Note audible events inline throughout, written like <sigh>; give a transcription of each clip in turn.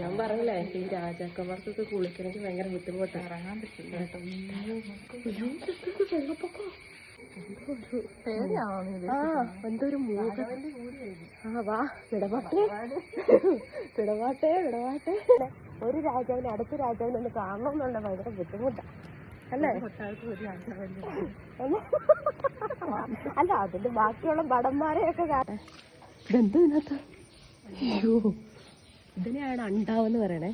ഞാൻ പറഞ്ഞില്ലേ ഈ രാജാക്കന്മാർക്കൊക്കെ കുളിക്കണമെങ്കിൽ ഭയങ്കര ബുദ്ധിമുട്ടാണ് ഇറങ്ങാൻ പറ്റില്ല. ആ എന്തൊരു ആ വാ ഒരു രാജാവിനെ അടുത്ത രാജാവിനെ ഒന്ന് കാണണം എന്നുള്ള ഭയങ്കര ബുദ്ധിമുട്ടാണ് അല്ലേ? അല്ല അതിന്റെ ബാക്കിയുള്ള ഭടന്മാരെയൊക്കെ കാണാൻ. ഇതെന്ത് ഇതിനകത്ത്? അയ്യോ. ഇതിനെയാണ് അണ്ടാവെന്ന് പറയണേ.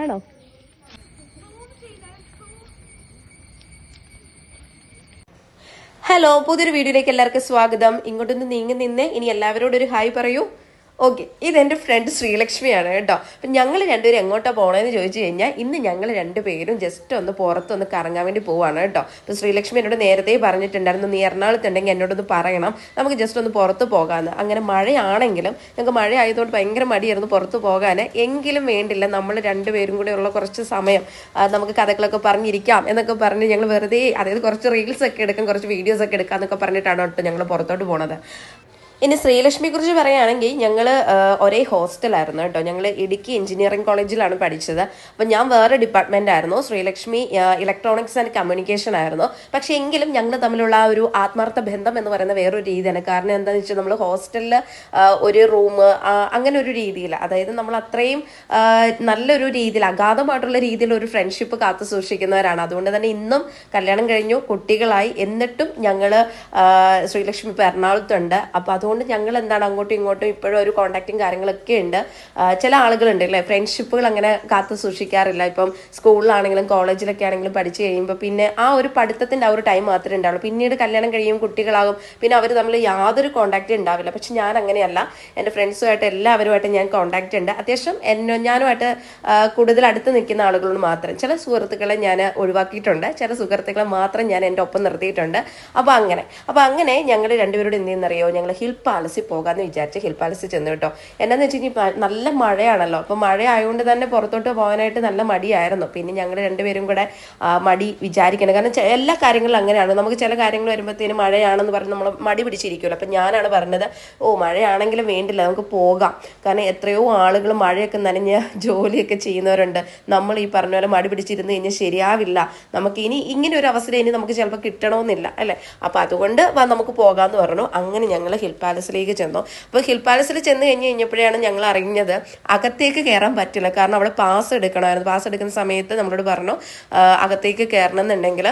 ആണോ? ഹലോ പുതിയൊരു വീഡിയോയിലേക്ക് എല്ലാവർക്കും സ്വാഗതം. ഇങ്ങോട്ടൊന്ന് നീങ്ങി നിന്ന്. ഇനി എല്ലാവരോടും ഒരു ഹായ് പറയൂ. ഓക്കെ ഇതെന്റെ ഫ്രണ്ട് ശ്രീലക്ഷ്മിയാണ് കേട്ടോ. അപ്പം ഞങ്ങൾ രണ്ടുപേരും എങ്ങോട്ടാണ് പോകണമെന്ന് ചോദിച്ചു കഴിഞ്ഞാൽ ഇന്ന് ഞങ്ങൾ രണ്ടുപേരും ജസ്റ്റ് ഒന്ന് പുറത്തൊന്ന് കറങ്ങാൻ വേണ്ടി പോവാണ് കേട്ടോ. അപ്പോൾ ശ്രീലക്ഷ്മി എന്നോട് നേരത്തെ പറഞ്ഞിട്ടുണ്ടായിരുന്നു നീ എറണാകുളത്തുണ്ടെങ്കിൽ എന്നോടൊന്ന് പറയണം. നമുക്ക് ജസ്റ്റ് ഒന്ന് പുറത്ത് പോകാമെന്ന് അങ്ങനെ മഴയാണെങ്കിലും ഞങ്ങൾക്ക് മഴ ആയതുകൊണ്ട് ഭയങ്കര മടിയായിരുന്നു പുറത്ത് പോകാൻ എങ്കിലും വേണ്ടില്ല നമ്മൾ രണ്ടുപേരും കൂടെ ഉള്ള കുറച്ച് സമയം നമുക്ക് കഥകളൊക്കെ പറഞ്ഞിരിക്കാം എന്നൊക്കെ പറഞ്ഞ് ഞങ്ങൾ വെറുതെ അതായത് കുറച്ച് റീൽസ് ഒക്കെ എടുക്കാം കുറച്ച് വീഡിയോസ് ഒക്കെ എടുക്കാം എന്നൊക്കെ പറഞ്ഞിട്ടാണ് കേട്ടോ ഞങ്ങൾ പുറത്തോട്ട് പോണത്. ഇനി ശ്രീലക്ഷ്മിയെ കുറിച്ച് പറയുകയാണെങ്കിൽ ഞങ്ങൾ ഒരേ ഹോസ്റ്റലായിരുന്നു കേട്ടോ. ഞങ്ങൾ ഇടുക്കി എഞ്ചിനീയറിംഗ് കോളേജിലാണ് പഠിച്ചത്. അപ്പം ഞാൻ വേറെ ഡിപ്പാർട്ട്മെന്റ് ആയിരുന്നു. ശ്രീലക്ഷ്മി ഇലക്ട്രോണിക്സ് ആൻഡ് കമ്മ്യൂണിക്കേഷൻ ആയിരുന്നു. പക്ഷേ എങ്കിലും ഞങ്ങൾ തമ്മിലുള്ള ഒരു ആത്മാർത്ഥ ബന്ധം എന്ന് പറയുന്ന വേറൊരു രീതിയാണ്. കാരണം എന്താണെന്ന് വെച്ചാൽ നമ്മൾ ഹോസ്റ്റലിൽ ഒരു റൂം അങ്ങനെ ഒരു രീതിയിൽ അതായത് നമ്മൾ അത്രയും നല്ലൊരു രീതിയിൽ അഗാധമായിട്ടുള്ള രീതിയിൽ ഒരു ഫ്രണ്ട്ഷിപ്പ് കാത്തു സൂക്ഷിക്കുന്നവരാണ്. അതുകൊണ്ട് തന്നെ ഇന്നും കല്യാണം കഴിഞ്ഞു കുട്ടികളായി. എന്നിട്ടും ഞങ്ങൾ ശ്രീലക്ഷ്മി എറണാകുളത്തുണ്ട് അപ്പോൾ അതുകൊണ്ട് ഞങ്ങൾ എന്താണ് അങ്ങോട്ടും ഇങ്ങോട്ടും ഇപ്പോഴും ഒരു കോണ്ടാക്റ്റും കാര്യങ്ങളൊക്കെ ഉണ്ട്. ചില ആളുകളുണ്ട് അല്ലേ? ഫ്രണ്ട്ഷിപ്പുകൾ അങ്ങനെ കാത്തു സൂക്ഷിക്കാറില്ല. ഇപ്പം സ്കൂളിലാണെങ്കിലും കോളേജിലൊക്കെ ആണെങ്കിലും പഠിച്ചു കഴിയുമ്പോൾ പിന്നെ ആ ഒരു പഠിത്തത്തിന്റെ ആ ഒരു ടൈം മാത്രമേ ഉണ്ടാവുള്ളൂ. പിന്നീട് കല്യാണം കഴിയും കുട്ടികളാകും. പിന്നെ അവർ തമ്മിൽ യാതൊരു കോണ്ടാക്റ്റ് ഉണ്ടാവില്ല. പക്ഷെ ഞാൻ അങ്ങനെയല്ല. എന്റെ ഫ്രണ്ട്സുമായിട്ട് എല്ലാവരുമായിട്ട് ഞാൻ കോണ്ടാക്റ്റ് ഉണ്ട്. അത്യാവശ്യം എന്നെ ഞാനുമായിട്ട് കൂടുതൽ അടുത്ത് നിൽക്കുന്ന ആളുകളോട് മാത്രം. ചില സുഹൃത്തുക്കളെ ഞാൻ ഒഴിവാക്കിയിട്ടുണ്ട്. ചില സുഹൃത്തുക്കളെ മാത്രം ഞാൻ എന്റെ ഒപ്പം നിർത്തിയിട്ടുണ്ട്. അപ്പോൾ അങ്ങനെ. അപ്പോൾ അങ്ങനെ ഞങ്ങൾ രണ്ടുപേരോട് എന്ത് ചെയ്യുന്നറിയോ? ഞങ്ങൾ ഹിൽ പാലസിൽ പോകാമെന്ന് വിചാരിച്ച് ഹിൽ പാലസിൽ ചെന്നു കേട്ടോ. എന്നാന്ന് വെച്ച് കഴിഞ്ഞാൽ നല്ല മഴയാണല്ലോ. അപ്പോൾ മഴ ആയതുകൊണ്ട് തന്നെ പുറത്തോട്ട് പോകാനായിട്ട് നല്ല മടിയായിരുന്നു. പിന്നെ ഞങ്ങൾ രണ്ടുപേരും കൂടെ മടി വിചാരിക്കണം. കാരണം എല്ലാ കാര്യങ്ങളും അങ്ങനെയാണ്. നമുക്ക് ചില കാര്യങ്ങൾ വരുമ്പോഴത്തേനും മഴയാണെന്ന് പറഞ്ഞ് നമ്മൾ മടി പിടിച്ചിരിക്കുമല്ലോ അപ്പം ഞാനാണ് പറഞ്ഞത് ഓ മഴയാണെങ്കിലും വേണ്ടില്ല നമുക്ക് പോകാം. കാരണം എത്രയോ ആളുകൾ മഴയൊക്കെ നനഞ്ഞ ജോലിയൊക്കെ ചെയ്യുന്നവരുണ്ട്. നമ്മൾ ഈ പറഞ്ഞ പോലെ മടി പിടിച്ചിരുന്ന് കഴിഞ്ഞാൽ ശരിയാവില്ല. നമുക്ക് ഇനി ഇങ്ങനെ ഒരു അവസരം ഇനി നമുക്ക് ചിലപ്പോൾ കിട്ടണമെന്നില്ല അല്ലേ? അപ്പം അതുകൊണ്ട് നമുക്ക് പോകാമെന്ന് പറഞ്ഞു. അങ്ങനെ ഞങ്ങൾ ഹിൽ പാലസിലേക്ക് ചെന്നു. അപ്പോൾ ഹിൽ പാലസിൽ ചെന്ന് കഴിഞ്ഞ് കഴിഞ്ഞപ്പോഴാണ് ഞങ്ങൾ അറിഞ്ഞത് അകത്തേക്ക് കയറാൻ പറ്റില്ല. കാരണം അവിടെ പാസ് എടുക്കണമായിരുന്നു. പാസ് എടുക്കുന്ന സമയത്ത് നമ്മളോട് പറഞ്ഞു അകത്തേക്ക് കയറണം എന്നുണ്ടെങ്കിൽ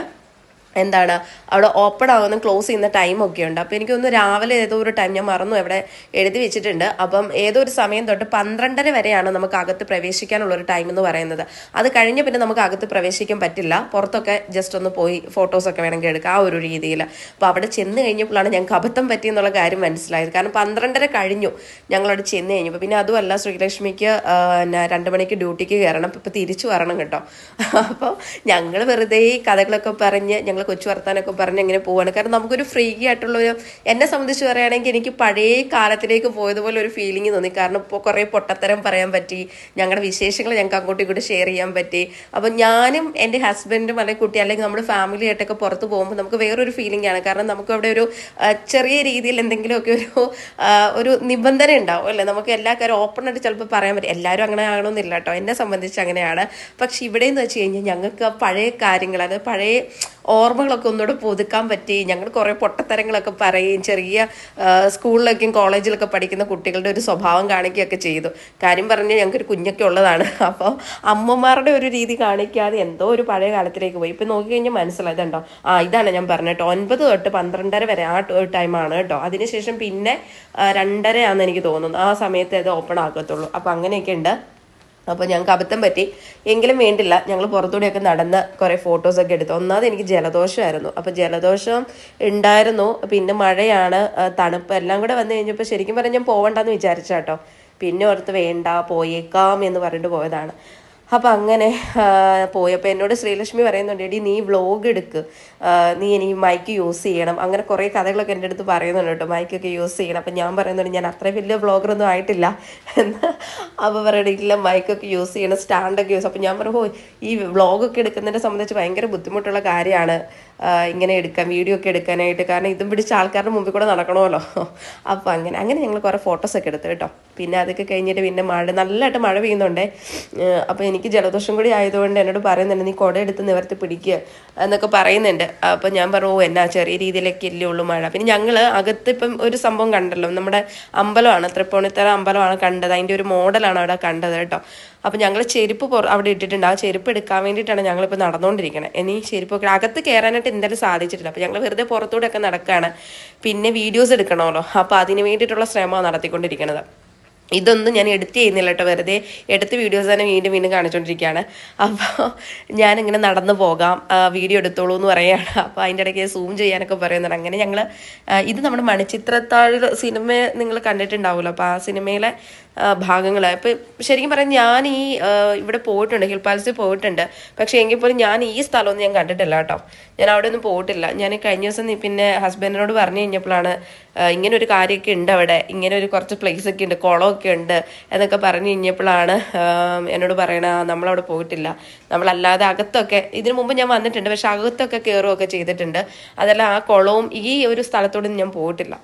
എന്താണ് അവിടെ ഓപ്പൺ ആകുന്ന ക്ലോസ് ചെയ്യുന്ന ടൈം ഒക്കെ ഉണ്ട്. അപ്പോൾ എനിക്കൊന്ന് രാവിലെ ഏതോ ഒരു ടൈം ഞാൻ മറന്നു എവിടെ എഴുതി വെച്ചിട്ടുണ്ട്. അപ്പം ഏതോ ഒരു സമയം തൊട്ട് പന്ത്രണ്ടര വരെയാണ് നമുക്ക് അകത്ത് പ്രവേശിക്കാനുള്ള ഒരു ടൈം എന്ന് പറയുന്നത്. അത് കഴിഞ്ഞ് പിന്നെ നമുക്ക് അകത്ത് പ്രവേശിക്കാൻ പറ്റില്ല. പുറത്തൊക്കെ ജസ്റ്റ് ഒന്ന് പോയി ഫോട്ടോസൊക്കെ വേണമെങ്കിൽ എടുക്കുക ആ ഒരു രീതിയിൽ. അപ്പോൾ അവിടെ ചെന്ന് കഴിഞ്ഞപ്പോഴാണ് ഞങ്ങൾക്ക് അബദ്ധം പറ്റി എന്നുള്ള കാര്യം മനസ്സിലായത്. കാരണം പന്ത്രണ്ടര കഴിഞ്ഞു ഞങ്ങളവിടെ ചെന്ന് കഴിഞ്ഞപ്പോൾ പിന്നെ അതുമല്ല ശ്രീലക്ഷ്മിക്ക് പിന്നെ രണ്ട് മണിക്ക് ഡ്യൂട്ടിക്ക് കയറണം. ഇപ്പോൾ തിരിച്ചു വരണം കേട്ടോ. അപ്പോൾ ഞങ്ങൾ വെറുതെ ഈ കഥകളൊക്കെ പറഞ്ഞ് ഞങ്ങൾ കൊച്ചു വർത്താനൊക്കെ പറഞ്ഞ് ഇങ്ങനെ പോവാണ്. കാരണം നമുക്കൊരു ഫ്രീ ആയിട്ടുള്ള ഒരു എന്നെ സംബന്ധിച്ച് പറയുകയാണെങ്കിൽ എനിക്ക് പഴയ കാലത്തിലേക്ക് പോയതുപോലെ ഒരു ഫീലിംഗ് തോന്നി. കാരണം ഇപ്പോൾ കുറേ പൊട്ടത്തരം പറയാൻ പറ്റി. ഞങ്ങളുടെ വിശേഷങ്ങൾ ഞങ്ങൾക്ക് അങ്ങോട്ടും ഇങ്ങോട്ടും ഷെയർ ചെയ്യാൻ പറ്റി. അപ്പം ഞാനും എന്റെ ഹസ്ബൻഡും അല്ലെങ്കിൽ കുട്ടി അല്ലെങ്കിൽ നമ്മുടെ ഫാമിലി ആയിട്ടൊക്കെ പുറത്ത് പോകുമ്പോൾ നമുക്ക് വേറൊരു ഫീലിംഗ് ആണ്. കാരണം നമുക്ക് അവിടെ ഒരു ചെറിയ രീതിയിൽ എന്തെങ്കിലുമൊക്കെ ഒരു ഒരു നിബന്ധന ഉണ്ടാവും അല്ലേ? നമുക്ക് എല്ലാ കാര്യം ഓപ്പൺ ആയിട്ട് ചിലപ്പോൾ പറയാൻ പറ്റും. എല്ലാവരും അങ്ങനെ ആകണമെന്നില്ല കേട്ടോ. എന്നെ സംബന്ധിച്ച് അങ്ങനെയാണ്. പക്ഷെ ഇവിടെ എന്ന് വെച്ച് കഴിഞ്ഞാൽ ഞങ്ങൾക്ക് പഴയ കാര്യങ്ങൾ അത് പഴയ ഓർമ്മകളൊക്കെ ഒന്നുകൂടെ പുതുക്കാൻ പറ്റി. ഞങ്ങൾ കുറേ പൊട്ടത്തരങ്ങളൊക്കെ പറയുകയും ചെറിയ സ്കൂളിലൊക്കെയും കോളേജിലൊക്കെ പഠിക്കുന്ന കുട്ടികളുടെ ഒരു സ്വഭാവം കാണിക്കുകയൊക്കെ ചെയ്തു. കാര്യം പറഞ്ഞാൽ ഞങ്ങൾക്കൊരു കുഞ്ഞൊക്കെ ഉള്ളതാണ്. അപ്പോൾ അമ്മമാരുടെ ഒരു രീതി കാണിക്കാതെ എന്തോ ഒരു പഴയ കാലത്തിലേക്ക് പോയി. ഇപ്പം നോക്കിക്കഴിഞ്ഞാൽ മനസ്സിലായത് ഉണ്ടോ ആ ഇതാണ് ഞാൻ പറഞ്ഞത് കേട്ടോ. ഒൻപത് തൊട്ട് പന്ത്രണ്ടര വരെ ആ ടൈമാണ് കേട്ടോ. അതിനുശേഷം പിന്നെ രണ്ടരയാണെന്ന് എനിക്ക് തോന്നുന്നു. ആ സമയത്ത് അത് ഓപ്പൺ ആക്കത്തുള്ളൂ അപ്പോൾ അങ്ങനെയൊക്കെ ഉണ്ട് അപ്പോൾ ഞങ്ങൾക്ക് അബദ്ധം പറ്റി. എങ്കിലും വേണ്ടില്ല. ഞങ്ങൾ പുറത്തൂടെയൊക്കെ നടന്ന് കുറേ ഫോട്ടോസൊക്കെ എടുത്തു. ഒന്നാമത് എനിക്ക് ജലദോഷമായിരുന്നു അപ്പോൾ ജലദോഷം ഉണ്ടായിരുന്നു. പിന്നെ മഴയാണ്. തണുപ്പ് എല്ലാം കൂടെ വന്നു കഴിഞ്ഞപ്പോൾ ശരിക്കും പറഞ്ഞാൽ ഞാൻ പോവണ്ടെന്ന് വിചാരിച്ചാട്ടോ. പിന്നെ ഓർത്ത് വേണ്ട പോയേക്കാം എന്ന് പറഞ്ഞിട്ട് പോയതാണ്. അപ്പം അങ്ങനെ പോയപ്പോൾ എന്നോട് ശ്രീലക്ഷ്മി പറയുന്നുണ്ട് എടി നീ വ്ളോഗ് എടുക്ക്. നീ ഇനി മൈക്ക് യൂസ് ചെയ്യണം. അങ്ങനെ കുറേ കഥകളൊക്കെ എന്റെ അടുത്ത് പറയുന്നുണ്ട് കേട്ടോ മൈക്കൊക്കെ യൂസ് ചെയ്യണം. അപ്പം ഞാൻ പറയുന്നുണ്ട് ഞാൻ അത്ര വലിയ വ്ളോഗറൊന്നും ആയിട്ടില്ല. എന്ന് അപ്പോൾ പറയണില്ല മൈക്കൊക്കെ യൂസ് ചെയ്യണം സ്റ്റാൻഡൊക്കെ യൂസ് അപ്പം ഞാൻ ഓ ഈ വ്ളോഗൊക്കെ എടുക്കുന്നതിനെ സംബന്ധിച്ച് ഭയങ്കര ബുദ്ധിമുട്ടുള്ള കാര്യമാണ്. ഇങ്ങനെ എടുക്കാം വീഡിയോ ഒക്കെ എടുക്കാനായിട്ട്. കാരണം ഇതും പിടിച്ച ആൾക്കാരുടെ മുമ്പിൽ കൂടെ നടക്കണമല്ലോ. <laughs> അപ്പോൾ അങ്ങനെ അങ്ങനെ ഞങ്ങൾ കുറേ ഫോട്ടോസൊക്കെ എടുത്തു കേട്ടോ. പിന്നെ അതൊക്കെ കഴിഞ്ഞിട്ട് പിന്നെ മഴ നല്ലതായിട്ട് മഴ പെയ്യുന്നുണ്ടേ. അപ്പോൾ എനിക്ക് ജലദോഷം കൂടി ആയതുകൊണ്ട് എന്നോട് പറയുന്നുണ്ട് നീ കുട എടുത്ത് നിവർത്തി പിടിക്കുക എന്നൊക്കെ പറയുന്നുണ്ട്. അപ്പോൾ ഞാൻ പറഞ്ഞു ഓ എന്നാ ചെറിയ രീതിയിലൊക്കെ ഇല്ലേ ഉള്ളൂ മഴ. പിന്നെ ഞങ്ങൾ അകത്ത് ഇപ്പം ഒരു സംഭവം കണ്ടല്ലോ നമ്മുടെ അമ്പലമാണ് തൃപ്പൂണിത്തറ അമ്പലമാണ് കണ്ടത്. അതിന്റെ ഒരു മോഡലാണ് അവിടെ കണ്ടത് കേട്ടോ. അപ്പോൾ ഞങ്ങൾ ചെരുപ്പ് അവിടെ ഇട്ടിട്ടുണ്ട്. ആ ചെരുപ്പ് എടുക്കാൻ വേണ്ടിയിട്ടാണ് ഞങ്ങളിപ്പോൾ നടന്നുകൊണ്ടിരിക്കുന്നത് ഇനി ചെരുപ്പൊക്കെ അകത്ത് കയറാനായിട്ട് എന്തായാലും സാധിച്ചിട്ടില്ല. അപ്പോൾ ഞങ്ങൾ വെറുതെ പുറത്തൂടെ ഒക്കെ നടക്കുകയാണ് പിന്നെ വീഡിയോസ് എടുക്കണമല്ലോ. അപ്പോൾ അതിന് വേണ്ടിയിട്ടുള്ള ശ്രമമാണ് നടത്തിക്കൊണ്ടിരിക്കുന്നത് ഇതൊന്നും ഞാൻ എഡിറ്റ് ചെയ്യുന്നില്ല കേട്ടോ. വെറുതെ എടുത്ത് വീഡിയോസ് തന്നെ വീണ്ടും വീണ്ടും കാണിച്ചുകൊണ്ടിരിക്കുകയാണ് അപ്പോൾ ഞാനിങ്ങനെ നടന്നു പോകാം. വീഡിയോ എടുത്തോളൂ എന്ന് പറയുകയാണ്. അപ്പോൾ അതിന്റെ ഇടയ്ക്ക് സൂം ചെയ്യാനൊക്കെ പറയുന്നുണ്ട്. അങ്ങനെ ഞങ്ങൾ ഇത് നമ്മുടെ മണിച്ചിത്രത്താഴ് സിനിമ നിങ്ങൾ കണ്ടിട്ടുണ്ടാവുമല്ലോ. അപ്പോൾ ആ സിനിമയിലെ ഭാഗങ്ങൾ ഇപ്പം ശരിക്കും പറയാം ഞാൻ ഈ ഇവിടെ പോയിട്ടുണ്ട് ഹിൽ പാലസിൽ പോയിട്ടുണ്ട്. പക്ഷേ എങ്കിൽ പോലും ഞാൻ ഈ സ്ഥലമൊന്നും ഞാൻ കണ്ടിട്ടില്ല കേട്ടോ. ഞാൻ അവിടെ ഒന്നും പോയിട്ടില്ല. ഞാൻ കഴിഞ്ഞ ദിവസം പിന്നെ ഹസ്ബൻഡിനോട് പറഞ്ഞു കഴിഞ്ഞപ്പോഴാണ് ഇങ്ങനെ ഒരു കാര്യമൊക്കെ ഉണ്ട് അവിടെ. ഇങ്ങനെ ഒരു കുറച്ച് പ്ലേസ് ഒക്കെ ഉണ്ട് കുളമൊക്കെ ഉണ്ട് എന്നൊക്കെ പറഞ്ഞു കഴിഞ്ഞപ്പോഴാണ് എന്നോട് പറയണ നമ്മളവിടെ പോയിട്ടില്ല. നമ്മളല്ലാതെ അകത്തൊക്കെ ഇതിനു മുമ്പ് ഞാൻ വന്നിട്ടുണ്ട് പക്ഷെ അകത്തൊക്കെ കയറുകയൊക്കെ ചെയ്തിട്ടുണ്ട്. അതല്ല ആ കുളവും ഈ ഒരു സ്ഥലത്തോടൊന്നും ഞാൻ പോയിട്ടില്ല.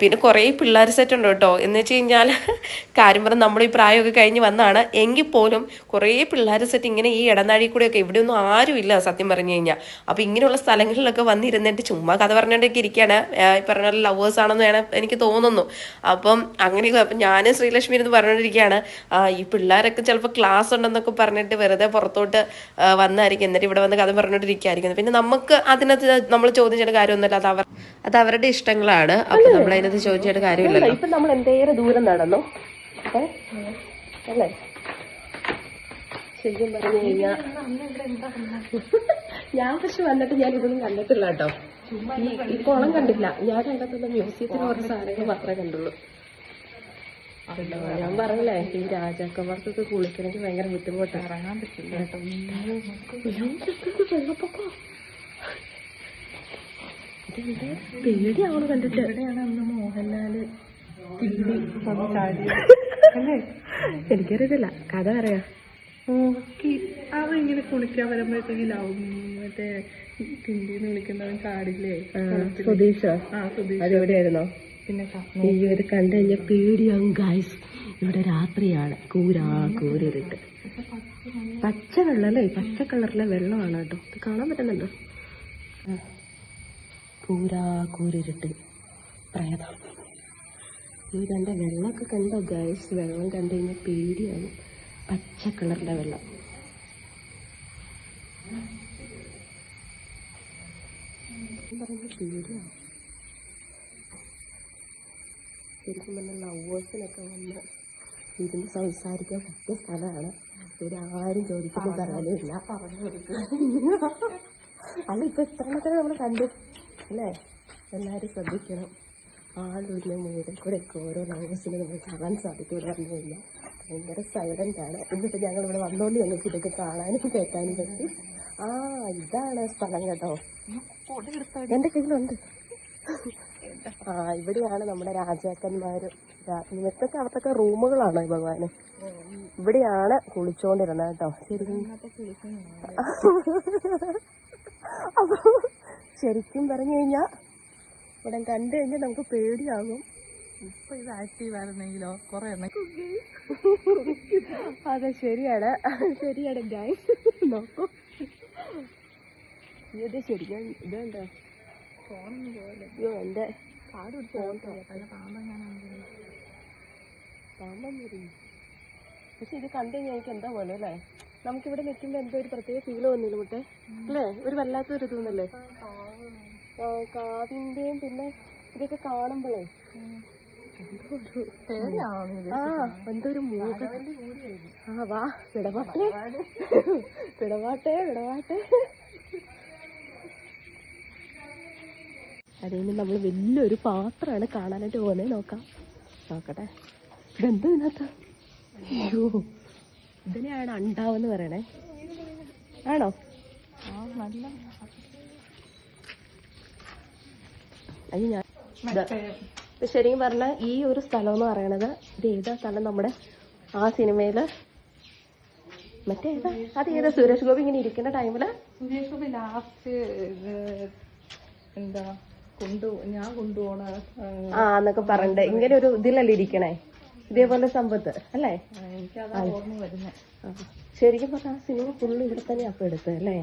പിന്നെ കുറേ പിള്ളേർ സെറ്റ് ഉണ്ട് കേട്ടോ. എന്ന് വെച്ച് കഴിഞ്ഞാൽ <laughs> കാര്യം പറഞ്ഞാൽ നമ്മൾ ഈ പ്രായമൊക്കെ കഴിഞ്ഞ് വന്നാണ്. എങ്കിൽ പോലും കുറേ പിള്ളേർ സെറ്റ് ഇങ്ങനെ ഈ ഇടനാഴി കൂടെയൊക്കെ ഇവിടെയൊന്നും ആരുമില്ല സത്യം പറഞ്ഞു കഴിഞ്ഞാൽ അപ്പോൾ ഇങ്ങനെയുള്ള സ്ഥലങ്ങളിലൊക്കെ വന്നിരുന്നിട്ട് ചുമ്മാ കഥ പറഞ്ഞുകൊണ്ടൊക്കെ ഇരിക്കുകയാണ് ഈ പറഞ്ഞ ലവേഴ്സ് ആണെന്ന് വേണം എനിക്ക് തോന്നുന്നു. അപ്പം അങ്ങനെയൊക്കെ അപ്പം ഞാനും ശ്രീലക്ഷ്മി എന്ന് പറഞ്ഞുകൊണ്ടിരിക്കുകയാണ് ഈ പിള്ളേരൊക്കെ ചിലപ്പോൾ ക്ലാസ് ഉണ്ടെന്നൊക്കെ പറഞ്ഞിട്ട് വെറുതെ പുറത്തോട്ട് വന്നായിരിക്കും. എന്നിട്ട് ഇവിടെ വന്ന് കഥ പറഞ്ഞുകൊണ്ടിരിക്കുകയായിരിക്കും പിന്നെ നമുക്ക് അതിനകത്ത് നമ്മൾ ചോദിച്ചിട്ട് കാര്യമൊന്നുമില്ല. അത് അവർ അത് അവരുടെ ഇഷ്ടങ്ങളാണ്. അപ്പം നമ്മൾ അതിനകത്ത് ചോദിച്ചിട്ട് കാര്യമില്ലല്ലോ ഇപ്പൊ നമ്മൾ എന്തേറെ ദൂരം നടന്നു അല്ലേ ശരിക്കും പറഞ്ഞു കഴിഞ്ഞാ ഞാൻ പക്ഷെ വന്നിട്ട് ഞാൻ ഇതൊന്നും കണ്ടിട്ടില്ല കേട്ടോ ഈ കുളം കണ്ടില്ല ഞാൻ കണ്ടത്തുള്ള മ്യൂസിയത്തിന് കുറച്ച് സാധനങ്ങൾ മാത്രമേ കണ്ടുള്ളൂ കണ്ടോ? ഞാൻ പറഞ്ഞില്ലേ ഈ രാജാക്കന്മാർക്കൊക്കെ കുളിക്കണമെങ്കിൽ ഭയങ്കര ബുദ്ധിമുട്ടാണ് ഇറങ്ങാൻ പറ്റില്ല കേട്ടോ വെള്ളപ്പൊക്കോ പേടിയാവണം കണ്ടിട്ട്. എവിടെയാണ് അന്ന് മോഹൻലാൽ തിണ്ടി അല്ലേ? എനിക്കറിയത്തില്ല. കഥ പറയാ. കി- അവൻ ഇങ്ങനെ കുളിക്കാൻ വരുമ്പോഴത്തേക്കിലാവും മറ്റേ കിണ്ടിന്ന് വിളിക്കുന്നവൻ ചാടില്ലേ സുധീഷോ? ആ സുധീഷ്. അതെവിടെയായിരുന്നോ? പിന്നെ അയ്യോ ഇത് കണ്ടു കഴിഞ്ഞാൽ പേടിയാവും ഗായ്സ് ഇവിടെ രാത്രിയാണ്. കൂരാ കൂരിട്ട് പച്ച വെള്ളം അല്ലേ? പച്ച കളറിലെ വെള്ളമാണ് കേട്ടോ. ഇത് കാണാൻ പറ്റുന്നുണ്ടോ? ആ. കൂരാ കൂരിട്ട് പ്രേതം. ഈ കണ്ട വെള്ളമൊക്കെ കണ്ടോ? ഗൈസ് വെള്ളം കണ്ടു കഴിഞ്ഞാൽ പേടിയാണ്. പച്ച കളറിലെ വെള്ളം. പറയുന്നത് ശരിക്കും പറഞ്ഞാൽ ലവേഴ്സിനൊക്കെ വന്ന് ഇരുന്ന് സംസാരിക്കാൻ പറ്റിയ സ്ഥലമാണ്. ഇവിടെ ആരും ചോദിക്കുന്ന പറയാനില്ല അല്ല ഇപ്പൊ എത്ര നമ്മൾ കണ്ടു? അല്ലേ? എല്ലാവരും ശ്രദ്ധിക്കണം. ആളൊരു മൂടിൽ കൂടെ ഒക്കെ ഓരോ ലാംഗ്വേജിനെ നമുക്ക് കാണാൻ സാധിക്കില്ല അറിഞ്ഞില്ല കഴിഞ്ഞാൽ ഭയങ്കര സൈലന്റ് ആണ്. എന്നിട്ട് ഞങ്ങൾ ഇവിടെ വന്നുകൊണ്ട് ഞങ്ങൾക്ക് ഇതൊക്കെ കാണാനും കേൾക്കാനും പറ്റി. ആ ഇതാണ് സ്ഥലം കേട്ടോ. എന്റെ കയ്യിലുണ്ട്. ആ ഇവിടെയാണ് നമ്മുടെ രാജാക്കന്മാരും. ഇന്നത്തൊക്കെ അവിടത്തൊക്കെ റൂമുകളാണ് ഭഗവാന്. ഇവിടെയാണ് കുളിച്ചോണ്ടിരുന്നത് കേട്ടോ. ശരി അപ്പൊ ശരിക്കും പറഞ്ഞു കഴിഞ്ഞാൽ ഇവിടെ കണ്ടു കഴിഞ്ഞാൽ നമുക്ക് പേടിയാകും. ഇപ്പൊ ഇത് ആക്റ്റീവ് ആയിരുന്നെങ്കിലോ? കുറെ അതെ ശരിയാണ്. ശരിയാണ് ഗൈസ് നോക്കൂ. ഇത് ശരിക്കും ഇതെന്താ അയ്യോ എന്റെ കാട് പിടിച്ച് പാമ്പം പക്ഷെ ഇത് കണ്ടു കഴിഞ്ഞാൽ എനിക്ക് എന്താ പോലെ അല്ലേ? നമുക്കിവിടെ നിൽക്കുമ്പോൾ എന്തോ ഒരു പ്രത്യേക ഫീൽ വന്നില്ല മുട്ടേ അല്ലേ? ഒരു വല്ലാത്തൊരു തോന്നല്ലേ കാവിന്റെയും പിന്നെ ഇതൊക്കെ കാണുമ്പോഴേ ആ എന്തോ ഒരു മൂക ആ വാ വിടവാട്ടെ. വിടവാട്ടെ വിടവാട്ടെ. അതിന് നമ്മൾ വലിയൊരു പാത്രമാണ് കാണാനായിട്ട് പോകുന്നത്. നോക്കാം. നോക്കട്ടെ. ഇതെന്ത് ഇതിനകത്ത്? അയ്യോ. ഇതിനെയാണ് അണ്ടാവെന്ന് പറയണേ. ആണോ? ആ നല്ല അയ്യോ ഞാൻ ശരിക്കും പറഞ്ഞാൽ ഈ ഒരു സ്ഥലം എന്ന് പറയണത് ഇത് ഏതാ സ്ഥലം നമ്മുടെ ആ സിനിമയിൽ? മറ്റേ ഏതാ? അത് ഏതാ? സുരേഷ് ഗോപി ഇങ്ങനെ ഇരിക്കുന്ന ടൈമിൽ? സുരേഷ് ഗോപി ലാസ്റ്റ് എന്താ? കൊണ്ടു ഞാൻ കൊണ്ടുപോണ ആ, എന്നൊക്കെ പറഞ്ഞിട്ട് ഇങ്ങനെ ഒരു ഇതിലല്ലേ ഇരിക്കണേ? ഇതേപോലെ സമ്പത്ത് അല്ലേ? ശരിക്കും പറഞ്ഞാൽ ആ സിനിമ ഫുള്ള് ഇവിടെ തന്നെ അപ്പൊ എടുത്തത് അല്ലേ.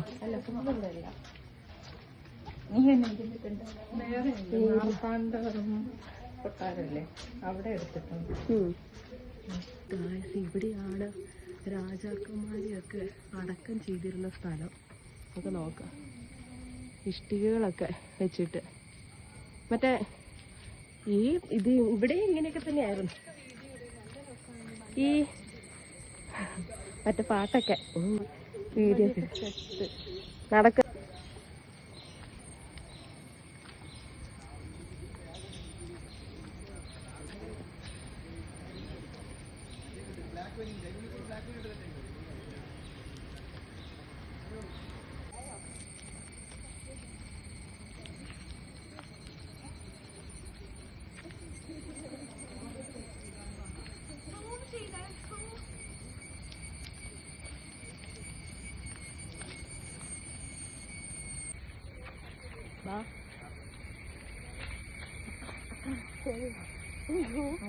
നീ എന്നെ ഇതിലിട്ടുണ്ട് വേറെ മാർത്താണ്ഡവരം കൊട്ടാരല്ലേ? അവിടെ എടുത്തിട്ടുണ്ട്. ഇവിടെയാണ് രാജാക്കന്മാരെയൊക്കെ അടക്കം ചെയ്തിരുന്ന സ്ഥലം. നമുക്ക് നോക്കാം. ഇഷ്ടികകളൊക്കെ വെച്ചിട്ട്. മറ്റേ ഈ ഇത് ഇവിടെ ഇങ്ങനെയൊക്കെ തന്നെയായിരുന്നു. ഈ മറ്റേ പാട്ടൊക്കെ. വീഡിയോ നടക്ക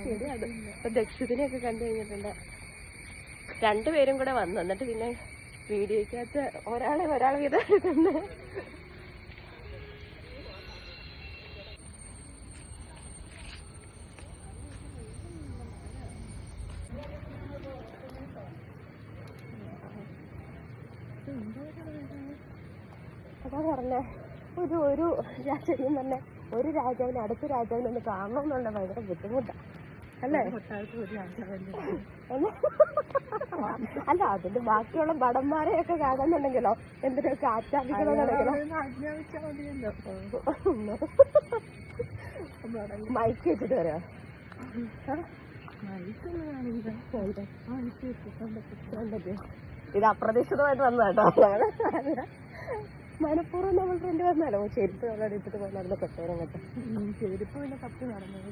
ശരിയാണ് ഇപ്പൊ ഒക്കെ കണ്ടു കഴിഞ്ഞിട്ടുണ്ട്. രണ്ടുപേരും കൂടെ വന്നു. എന്നിട്ട് പിന്നെ വീഡിയോക്കകത്ത് ഒരാളെ ഒരാൾ വീതം അതാ പറഞ്ഞേ. ഒരു ഒരു ഞാൻ പറഞ്ഞ ഒരു രാജാവിന് അടുത്ത രാജാവിനെ ഒന്ന് കാണണം എന്നുള്ള ഭയങ്കര ബുദ്ധിമുട്ടാണ് അല്ലേ? <laughs> അല്ല അതിന്റെ ബാക്കിയുള്ള ഭടന്മാരെയൊക്കെ കാണുന്നുണ്ടെങ്കിലോ? എന്തിനൊക്കെ മതിയല്ലോ. മൈക്ക് വെച്ചിട്ട് വരാം. ഇത് അപ്രതീക്ഷിതമായിട്ട് വന്നതാട്ടോ. മനഃപൂർവം നമ്മൾ ഫ്രണ്ട് വന്നാലോ? ചെരുപ്പ് ഇട്ടിട്ട് നടന്ന കൊട്ടേരം കേട്ടോ. ചെരുപ്പ് പിന്നെ തപ്പി നടന്നത്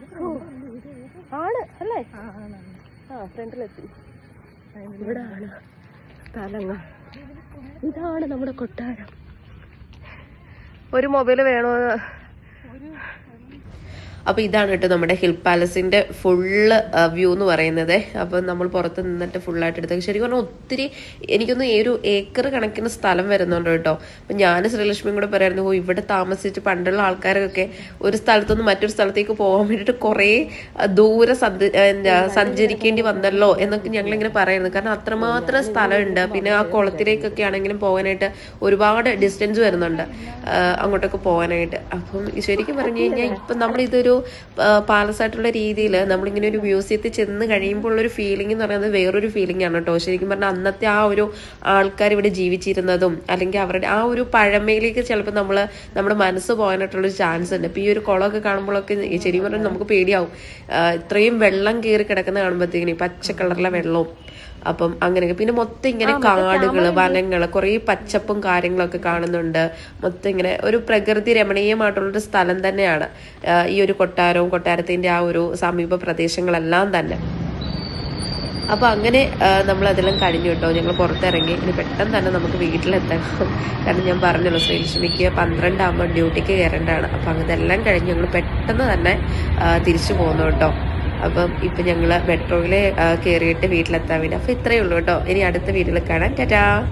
ആണ് അല്ലേ? ആ ഫ്രണ്ടിലെത്തി. ഇവിടെ ആണ്. സ്ഥലങ്ങൾ. ഇതാണ് നമ്മുടെ കൊട്ടാരം. ഒരു മൊബൈൽ വേണോ അപ്പോൾ ഇതാണ് കേട്ടോ നമ്മുടെ ഹിൽ പാലസിന്റെ ഫുള്ള് വ്യൂ എന്ന് പറയുന്നത്. അപ്പോൾ നമ്മൾ പുറത്ത് നിന്നിട്ട് ആയിട്ട് എടുത്തത് ശരിക്കും പറഞ്ഞാൽ ഒത്തിരി എനിക്കൊന്ന് ഈ ഒരു ഏക്കർ കണക്കിന് സ്ഥലം വരുന്നുണ്ട് കേട്ടോ. അപ്പം ഞാൻ ശ്രീലക്ഷ്മിയും കൂടെ പറയായിരുന്നു ഓ ഇവിടെ താമസിച്ച് പണ്ടുള്ള ആൾക്കാരൊക്കെ ഒരു സ്ഥലത്തുനിന്ന് മറ്റൊരു സ്ഥലത്തേക്ക് പോകാൻ വേണ്ടിയിട്ട് കുറേ ദൂരെ സഞ്ചരിക്കേണ്ടി വന്നല്ലോ എന്നൊക്കെ ഞങ്ങളിങ്ങനെ പറയുന്നത് കാരണം അത്രമാത്രം സ്ഥലമുണ്ട്. പിന്നെ ആ കുളത്തിലേക്കൊക്കെ ആണെങ്കിലും പോകാനായിട്ട് ഒരുപാട് ഡിസ്റ്റൻസ് വരുന്നുണ്ട് അങ്ങോട്ടൊക്കെ പോകാനായിട്ട്. അപ്പം ശരിക്കും പറഞ്ഞു കഴിഞ്ഞാൽ ഇപ്പം നമ്മളിതൊരു പാലസ് ആയിട്ടുള്ള രീതിയിൽ നമ്മളിങ്ങനെ ഒരു മ്യൂസിയത്തിൽ ചെന്ന് കഴിയുമ്പോൾ ഉള്ളൊരു ഫീലിംഗ് എന്ന് പറയുന്നത് വേറൊരു ഫീലിംഗ് ആണ് കേട്ടോ ശരിക്കും പറഞ്ഞാൽ അന്നത്തെ ആ ഒരു ആൾക്കാർ ഇവിടെ ജീവിച്ചിരുന്നതും അല്ലെങ്കിൽ അവരുടെ ആ ഒരു പഴമയിലേക്ക് ചിലപ്പോൾ നമ്മൾ നമ്മുടെ മനസ്സ് പോകാനായിട്ടുള്ളൊരു ചാൻസ് ഉണ്ട്. ഇപ്പം ഈ ഒരു കുളമൊക്കെ കാണുമ്പോഴൊക്കെ ശരിക്കും പറഞ്ഞാൽ നമുക്ക് പേടിയാവും. ഇത്രയും വെള്ളം കയറി കിടക്കുന്ന കാണുമ്പോഴത്തേക്കിനും പച്ച കളറിലെ വെള്ളവും അപ്പം അങ്ങനെയൊക്കെ. പിന്നെ മൊത്തം ഇങ്ങനെ കാടുകൾ വനങ്ങൾ കുറേ പച്ചപ്പും കാര്യങ്ങളൊക്കെ കാണുന്നുണ്ട്. മൊത്തം ഇങ്ങനെ ഒരു പ്രകൃതി രമണീയമായിട്ടുള്ളൊരു സ്ഥലം തന്നെയാണ്. ഈ ഒരു കൊട്ടാരവും കൊട്ടാരത്തിന്റെ ആ ഒരു സമീപ പ്രദേശങ്ങളെല്ലാം തന്നെ. അപ്പൊ അങ്ങനെ നമ്മൾ അതെല്ലാം കഴിഞ്ഞു കേട്ടോ. ഞങ്ങൾ പുറത്തിറങ്ങി. ഇനി പെട്ടെന്ന് തന്നെ നമുക്ക് വീട്ടിലെത്തണം. കാരണം ഞാൻ പറഞ്ഞല്ലോ ശ്രീലക്ഷ്മിക്ക് പന്ത്രണ്ടാകുമ്പോൾ ഡ്യൂട്ടിക്ക് കയറേണ്ടതാണ്. അപ്പോൾ അങ്ങനെ എല്ലാം കഴിഞ്ഞ് ഞങ്ങൾ പെട്ടെന്ന് തന്നെ തിരിച്ചു പോകുന്നു കേട്ടോ. അപ്പം ഇപ്പം ഞങ്ങൾ മെട്രോയിൽ കയറിയിട്ട് വീട്ടിലെത്താൻ വേണ്ടി. അപ്പം ഇത്രയേ ഉള്ളൂ കേട്ടോ. ഇനി അടുത്ത വീട്ടിൽ കാണാം. ടാറ്റാ!